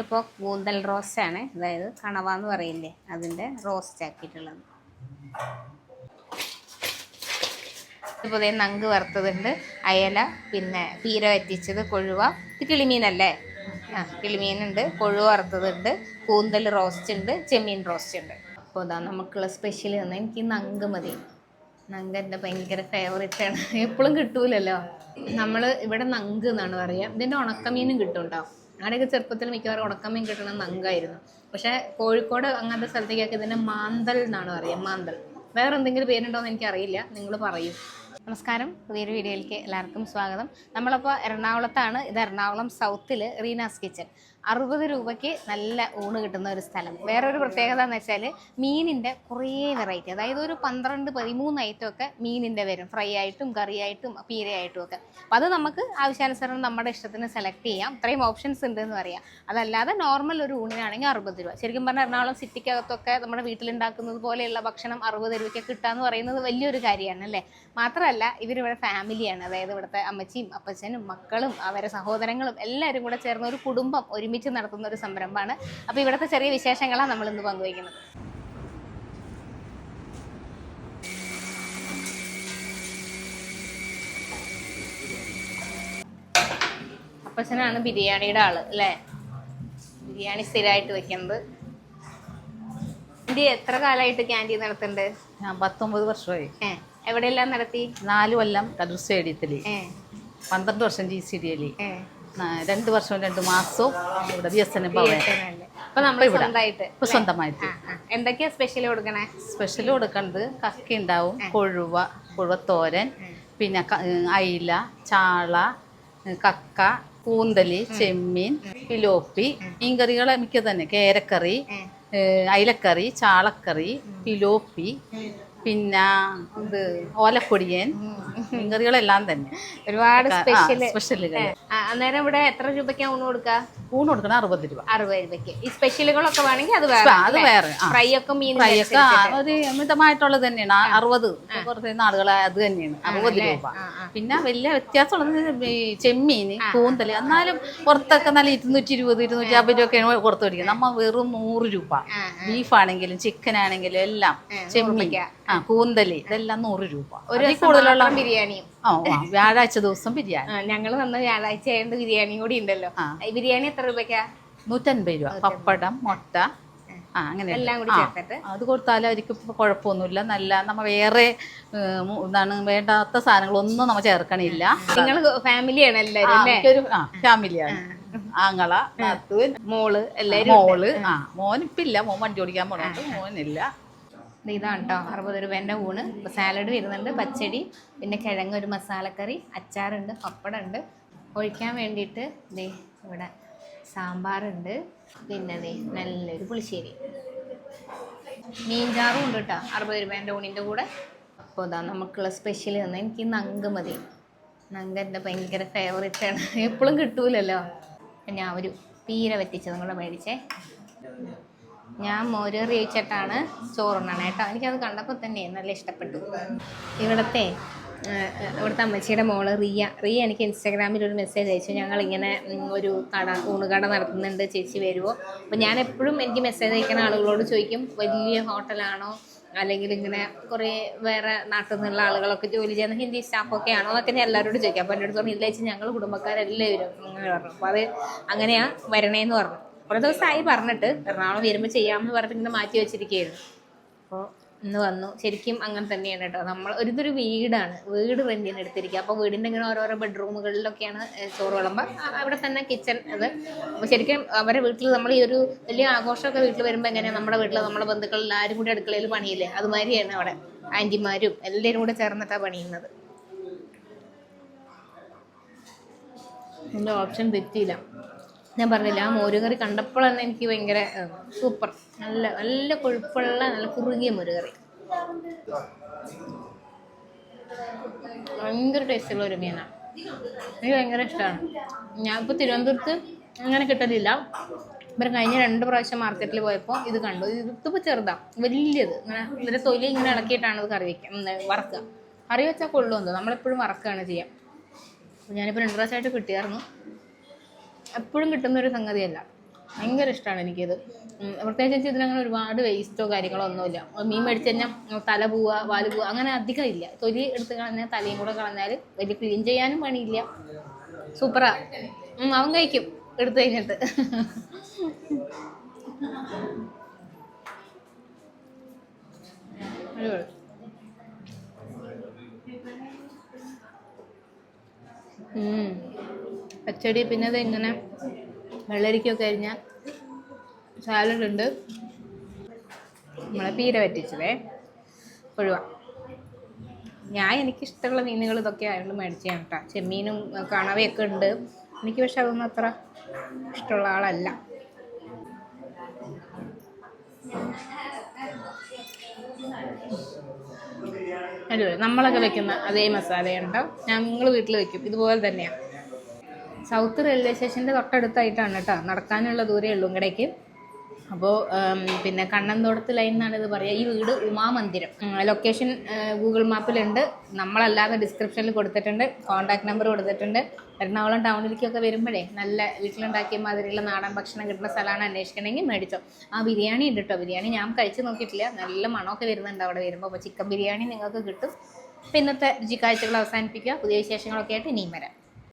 ഇതിപ്പോൾ കൂന്തൽ റോസ്റ്റാണ് അതായത് കണവ എന്ന് പറയില്ലേ അതിന്റെ റോസ്റ്റ് ആക്കിയിട്ടുള്ളത്. ദേ നങ്ക് വറുത്തതുണ്ട് അയല പിന്നെ പീര വറ്റിച്ചത് കൊഴുവ ഇത് കിളിമീനല്ലേ? ആ കിളിമീനുണ്ട് കൊഴുവ വറുത്തതുണ്ട് കൂന്തൽ റോസ്റ്റ് ഉണ്ട് ചെമ്മീൻ റോസ്റ്റ് ഉണ്ട് അപ്പോൾ ഇതാ നമുക്കുള്ള സ്പെഷ്യൽ തന്നെ എനിക്ക് നങ്ക് മതി. നങ്ക് എന്റെ ഭയങ്കര ഫേവറേറ്റ് ആണ്. എപ്പോഴും കിട്ടൂലല്ലോ? നമ്മൾ ഇവിടെ നങ്ക് എന്നാണ് പറയുക ഇതിന്റെ ഉണക്കമീനും കിട്ടും കേട്ടോ ഞങ്ങളുടെയൊക്കെ ചെറുപ്പത്തിൽ മിക്കവാറും ഉണക്കമീൻ കിട്ടണം നങ്കായിരുന്നു. പക്ഷേ കോഴിക്കോട് അങ്ങനത്തെ സ്ഥലത്തേക്കൊക്കെ ഇതിനെ മാന്തൽ എന്നാണ് പറയുക മാന്തൽ. വേറെ എന്തെങ്കിലും പേരുണ്ടോ എന്ന് എനിക്കറിയില്ല. നിങ്ങൾ പറയും. നമസ്കാരം. പുതിയൊരു വീഡിയോയിലേക്ക് എല്ലാവർക്കും സ്വാഗതം. നമ്മളപ്പോൾ എറണാകുളത്താണ്. ഇത് എറണാകുളം സൗത്തിൽ റീനാസ് കിച്ചൺ അറുപത് രൂപയ്ക്ക് നല്ല ഊണ് കിട്ടുന്ന ഒരു സ്ഥലം. വേറൊരു പ്രത്യേകത എന്ന് വെച്ചാൽ മീനിന്റെ കുറേ വെറൈറ്റി അതായത് ഒരു പന്ത്രണ്ട് പതിമൂന്ന് ഐറ്റം ഒക്കെ മീനിന്റെ വരും. ഫ്രൈ ആയിട്ടും കറിയായിട്ടും പീരയായിട്ടും ഒക്കെ. അപ്പം അത് നമുക്ക് ആവശ്യാനുസരണം നമ്മുടെ ഇഷ്ടത്തിന് സെലക്ട് ചെയ്യാം. ഇത്രയും ഓപ്ഷൻസ് ഉണ്ട് എന്ന് പറയാം. അതല്ലാതെ നോർമൽ ഒരു ഊണിനാണെങ്കിൽ അറുപത് രൂപ. ശരിക്കും പറഞ്ഞാൽ എറണാകുളം സിറ്റിക്കകത്തൊക്കെ നമ്മുടെ വീട്ടിലുണ്ടാക്കുന്നത് പോലെയുള്ള ഭക്ഷണം അറുപത് രൂപയ്ക്ക് കിട്ടാന്ന് പറയുന്നത് വലിയൊരു കാര്യമാണ് അല്ലേ? മാത്രമല്ല ഇവരിവിടെ ഫാമിലിയാണ് അതായത് ഇവിടുത്തെ അമ്മച്ചിയും അപ്പച്ചനും മക്കളും അവരെ സഹോദരങ്ങളും എല്ലാവരും കൂടെ ചേർന്ന ഒരു കുടുംബം ഒരുമിച്ച് നടത്തുന്ന ഒരു സംരംഭമാണ്. അപ്പോൾ ഇവിടുത്തെ ചെറിയ വിശേഷങ്ങളാണ് നമ്മൾ ഇന്ന് പങ്കുവയ്ക്കുന്നത്. അപ്പച്ചനാണ് ബിരിയാണിയുടെ ആൾ അല്ലേ? ബിരിയാണി സ്ഥിരമായിട്ട് വെക്കുന്നത്. ഇത് എത്ര കാലമായിട്ട് ക്യാന്റീൻ നടത്തുന്നുണ്ട്? ഞാൻ പത്തൊമ്പത് വർഷമായി. എവിടെയെല്ലാം നടത്തി? നാല് കൊല്ലം കലൂർ സ്റ്റേഡിയത്തിൽ പന്ത്രണ്ട് വർഷം ജി സി ഡി ഏ. രണ്ട് വർഷവും രണ്ട് മാസവും ഇവിടെ ബി എസ് എൻ സ്വന്തമായിട്ട് ഇപ്പൊ. എന്തൊക്കെയാ സ്പെഷ്യൽ കൊടുക്കണേ? സ്പെഷ്യൽ കൊടുക്കണത് കക്കി ഉണ്ടാവും കൊഴുവ കൊഴുവത്തോരൻ പിന്നെ അയില ചാള കക്ക കൂന്തലി ചെമ്മീൻ പിലോപ്പി മീൻകറികളെ മിക്ക തന്നെ കേരക്കറി അയിലക്കറി ചാളക്കറി പിലോപ്പി പിന്നെ ഇത് ഓലക്കൊടിയൻ മീൻകറികളെല്ലാം തന്നെ. ഒരുപാട് സ്പെഷ്യൽ സ്പെഷ്യലുകൾ അന്നേരം ഇവിടെ എത്ര രൂപയ്ക്കാണ് ഊണ് കൊടുക്കുക ഊണ് കൊടുക്കണം അറുപത് രൂപ. അറുപത് രൂപയ്ക്ക്. ഈ സ്പെഷ്യലുകളൊക്കെ വേണമെങ്കിൽ അത് വേറെ അത് വേറെ ഫ്രൈ ഒക്കെ മീൻ ഫ്രൈ ഒക്കെ ഒരു മിതമായിട്ടുള്ളത് തന്നെയാണ്. അറുപത് കുറച്ച് നാളുകളെ അത് തന്നെയാണ്. അറുപത് രൂപ. പിന്നെ വലിയ വ്യത്യാസമുള്ളത് ചെമ്മീൻ കൂന്തൽ എന്നാലും പുറത്തൊക്കെ നല്ല ഇരുന്നൂറ്റി ഇരുപത് ഇരുന്നൂറ്റി അമ്പത് രൂപയൊക്കെയാണ് പുറത്ത് മേടിക്കുന്നത്. നമ്മ വെറും നൂറ് രൂപ. ബീഫ് ആണെങ്കിലും ചിക്കൻ ആണെങ്കിലും എല്ലാം ചെമ്മീൻ. ആ. കൂന്തൽ ഇതെല്ലാം നൂറ് രൂപ. ഒരു ദിവസം കൂടുതലുള്ള മാത്രം ബിരിയാണിയും. ആ ആ, വ്യാഴാഴ്ച ദിവസം ബിരിയാണി. ഞങ്ങൾ വന്ന വ്യാഴാഴ്ച ആയതുകൊണ്ട് ബിരിയാണി കൂടി ഉണ്ടല്ലോ. ആ. ഈ ബിരിയാണി എത്ര രൂപയ്ക്കാ? നൂറ്റൻപത് രൂപ. പപ്പടം മുട്ട ആ അങ്ങനെ എല്ലാം കൂടി. ചേർത്തിട്ട്. അത് കൊടുത്താൽ അവർക്ക് ഇപ്പൊ കുഴപ്പമൊന്നുമില്ല. നല്ല നമ്മ വേറെ ഏഹ്, മു- എന്താണ് വേണ്ടാത്ത സാധനങ്ങളൊന്നും നമ്മ ചേർക്കണില്ല. നിങ്ങൾ ഫാമിലിയാണ് എല്ലാരും അല്ലേ? ആ ഫാമിലിയാണ്. ആങ്ങള നാത്തൂൻ മോൾ എല്ലാരും മോൾ ആ. മോനിപ്പില്ല. മോൻ വണ്ടി ഓടിക്കാൻ പോണോണ്ട് മോനില്ല. ഇതാണ് കേട്ടോ അറുപത് രൂപേന്റെ ഊണ്. ഇപ്പോൾ സാലഡ് വരുന്നുണ്ട് പച്ചടി പിന്നെ കിഴങ്ങ് ഒരു മസാലക്കറി അച്ചാറുണ്ട് പപ്പടമുണ്ട് ഒഴിക്കാൻ വേണ്ടിയിട്ട് ദേ ഇവിടെ സാമ്പാറുണ്ട്. പിന്നെ ദേ നല്ലൊരു പുളിശ്ശേരി. മീൻചാറും ഉണ്ട് കേട്ടോ അറുപത് രൂപേന്റെ ഊണിന്റെ കൂടെ. അപ്പോൾ ഇതാ നമുക്കുള്ള സ്പെഷ്യൽ തന്നെ എനിക്ക് നങ്ക് മതി. നങ്ക് എന്റെ ഭയങ്കര ഫേവറേറ്റ് ആണ്. എപ്പോഴും കിട്ടൂലല്ലോ. ഞാൻ ഒരു പീര വറ്റിച്ചതും കൂടെ മേടിച്ചേ. ഞാൻ മോരേറി ഒഴിച്ചിട്ടാണ് ചോറുണ്ണണേ കേട്ടോ. എനിക്കത് കണ്ടപ്പോൾ തന്നെ നല്ല ഇഷ്ടപ്പെട്ടു. ഇവിടുത്തെ ഇവിടുത്തെ അമ്മച്ചിയുടെ മോൾ റിയ. റിയ എനിക്ക് ഇൻസ്റ്റാഗ്രാമിൽ ഒരു മെസ്സേജ് അയച്ചു. ഞങ്ങൾ ഇങ്ങനെ ഒരു കട ഊണുകട നടത്തുന്നുണ്ട്. ചേച്ചി വരുമോ അപ്പോൾ ഞാൻ എപ്പോഴും എനിക്ക് മെസ്സേജ് അയക്കുന്ന ആളുകളോട് ചോദിക്കും വലിയ ഹോട്ടലാണോ? അല്ലെങ്കിൽ ഇങ്ങനെ കുറേ വേറെ നാട്ടിൽ നിന്നുള്ള ആളുകളൊക്കെ ജോലി ചെയ്യുന്ന ഹിന്ദി സ്റ്റാഫൊക്കെ ആണോ എന്നൊക്കെ ഞാൻ എല്ലാവരോടും ചോദിക്കാം. അപ്പോൾ എന്റെ അടുത്ത് പറഞ്ഞു ഇതിലേച്ച് ഞങ്ങൾ കുടുംബക്കാരെല്ലാവരും പറഞ്ഞു അപ്പോൾ അത് അങ്ങനെയാണ് വരണേന്ന് പറഞ്ഞു. കുറേ ദിവസമായി പറഞ്ഞിട്ട് എറണാകുളം വരുമ്പോൾ ചെയ്യാമെന്ന് പറഞ്ഞിട്ട് ഇങ്ങനെ മാറ്റി വെച്ചിരിക്കുകയായിരുന്നു. അപ്പോൾ ഇന്ന് വന്നു. ശരിക്കും അങ്ങനെ തന്നെയാണ് കേട്ടോ. നമ്മൾ ഒരു ഇതൊരു വീടാണ്. വീട് റെന്റിന് എടുത്തിരിക്കുക. അപ്പോൾ വീടിന്റെ ഇങ്ങനെ ഓരോരോ ബെഡ്റൂമുകളിലൊക്കെയാണ് ചോറ് വിളമ്പ് അവിടെ തന്നെ കിച്ചൺ അത്. അപ്പോൾ ശരിക്കും അവരെ വീട്ടിൽ നമ്മൾ ഈ ഒരു വലിയ ആഘോഷമൊക്കെ വീട്ടിൽ വരുമ്പോൾ എങ്ങനെയാണ് നമ്മുടെ വീട്ടിൽ നമ്മുടെ ബന്ധുക്കൾ ആരും കൂടി അടുക്കളയിൽ പണിയില്ലേ? അതുമാതിരിയാണ് അവിടെ. ആന്റിമാരും എല്ലാവരും കൂടെ ചേർന്നിട്ടാണ് പണിയുന്നത്. എന്റെ ഓപ്ഷൻ തെറ്റിയില്ല. ഞാൻ പറഞ്ഞില്ല ആ മോരുകറി കണ്ടപ്പോൾ തന്നെ എനിക്ക് ഭയങ്കര സൂപ്പർ നല്ല നല്ല കൊഴുപ്പുള്ള നല്ല കുറുകിയ മോരുകറി. ഭയങ്കര ടേസ്റ്റുള്ള ഒരു മീനാണ് എനിക്ക് ഭയങ്കര ഇഷ്ടമാണ് ഞാനിപ്പോൾ തിരുവനന്തപുരത്ത് അങ്ങനെ കിട്ടലില്ല. ഇവർ കഴിഞ്ഞ രണ്ട് പ്രാവശ്യം മാർക്കറ്റിൽ പോയപ്പോൾ ഇത് കണ്ടു. ഇത് ഇതിപ്പോൾ ചെറുതാണ് വലിയത്. ഇങ്ങനെ ഇവരെ തൊലി ഇങ്ങനെ ഇളക്കിയിട്ടാണ് ഇത് കറി വയ്ക്കുക വറക്കുക കറി വെച്ചാൽ കൊള്ളുമെന്ന്. നമ്മളെപ്പോഴും വറക്കുകയാണ് ചെയ്യുക ഞാനിപ്പോൾ രണ്ട് പ്രാവശ്യമായിട്ട് കിട്ടിയായിരുന്നു. എപ്പോഴും കിട്ടുന്ന ഒരു സംഗതിയല്ല. ഭയങ്കര ഇഷ്ടമാണ് എനിക്കിത്. പ്രത്യേകിച്ച് ഇതിനങ്ങനെ ഒരുപാട് വേസ്റ്റോ കാര്യങ്ങളോ ഒന്നുമില്ല. മീൻ മേടിച്ച് കഴിഞ്ഞാൽ തല പോവുക വാൽ പോവുക അങ്ങനെ അധികം ഇല്ല. തൊലി എടുത്ത് കളഞ്ഞാൽ തലയും കൂടെ കളഞ്ഞാൽ വലിയ ക്ലീൻ ചെയ്യാനും പണിയില്ല. സൂപ്പറാ അവൻ കഴിക്കും എടുത്തു കഴിഞ്ഞിട്ട്. ഉം. പച്ചടി പിന്നെ ഇത് ഇങ്ങനെ വെള്ളരിക്കൊക്കെ അരിഞ്ഞ സാലഡ് ഉണ്ട് നമ്മളെ പീര പറ്റിച്ചതേ. കൊഴുവ. ഞാൻ എനിക്കിഷ്ടമുള്ള മീനുകൾ ഇതൊക്കെ ആയതുകൊണ്ട് മേടിച്ചാണ് കേട്ടോ. ചെമ്മീനും കണവയൊക്കെ ഉണ്ട്. എനിക്ക് പക്ഷെ അതൊന്നും അത്ര ഇഷ്ടമുള്ള ആളല്ല. നമ്മളൊക്കെ വെക്കുന്ന അതേ മസാലയുണ്ടോ ഞങ്ങൾ വീട്ടിൽ വെക്കും. ഇതുപോലെ തന്നെയാണ് സൗത്ത് റെയിൽവേ സ്റ്റേഷന്റെ തൊട്ടടുത്തായിട്ടാണ് കേട്ടോ. നടക്കാനുള്ള ദൂരമേ ഉള്ളൂ ഇങ്ങടേക്ക്. അപ്പോൾ പിന്നെ കണ്ണന്തോടത്ത് ലൈൻ എന്നാണ് ഇത് പറയുക. ഈ വീട് ഉമാമന്ദിരം ലൊക്കേഷൻ ഗൂഗിൾ മാപ്പിലുണ്ട് നമ്മളല്ലാതെ ഡിസ്ക്രിപ്ഷനിൽ കൊടുത്തിട്ടുണ്ട്. കോൺടാക്ട് നമ്പർ കൊടുത്തിട്ടുണ്ട്. എറണാകുളം ടൗണിലേക്കൊക്കെ വരുമ്പോഴേ നല്ല വീട്ടിലുണ്ടാക്കിയ മാതിരിയുള്ള നാടൻ ഭക്ഷണം കിട്ടുന്ന സ്ഥലമാണ് അന്വേഷിക്കണമെങ്കിൽ മേടിച്ചോ. ആ ബിരിയാണി ഉണ്ട് കേട്ടോ. ബിരിയാണി ഞാൻ കഴിച്ച് നോക്കിയിട്ടില്ല. നല്ല മണമൊക്കെ വരുന്നുണ്ട് അവിടെ വരുമ്പോൾ അപ്പോൾ ചിക്കൻ ബിരിയാണി നിങ്ങൾക്ക് കിട്ടും. അപ്പോൾ ഇന്നത്തെ രുചിക്കാഴ്ചകൾ അവസാനിപ്പിക്കുക. പുതിയ വിശേഷങ്ങളൊക്കെ ആയിട്ട് ഇനിയും വരാം.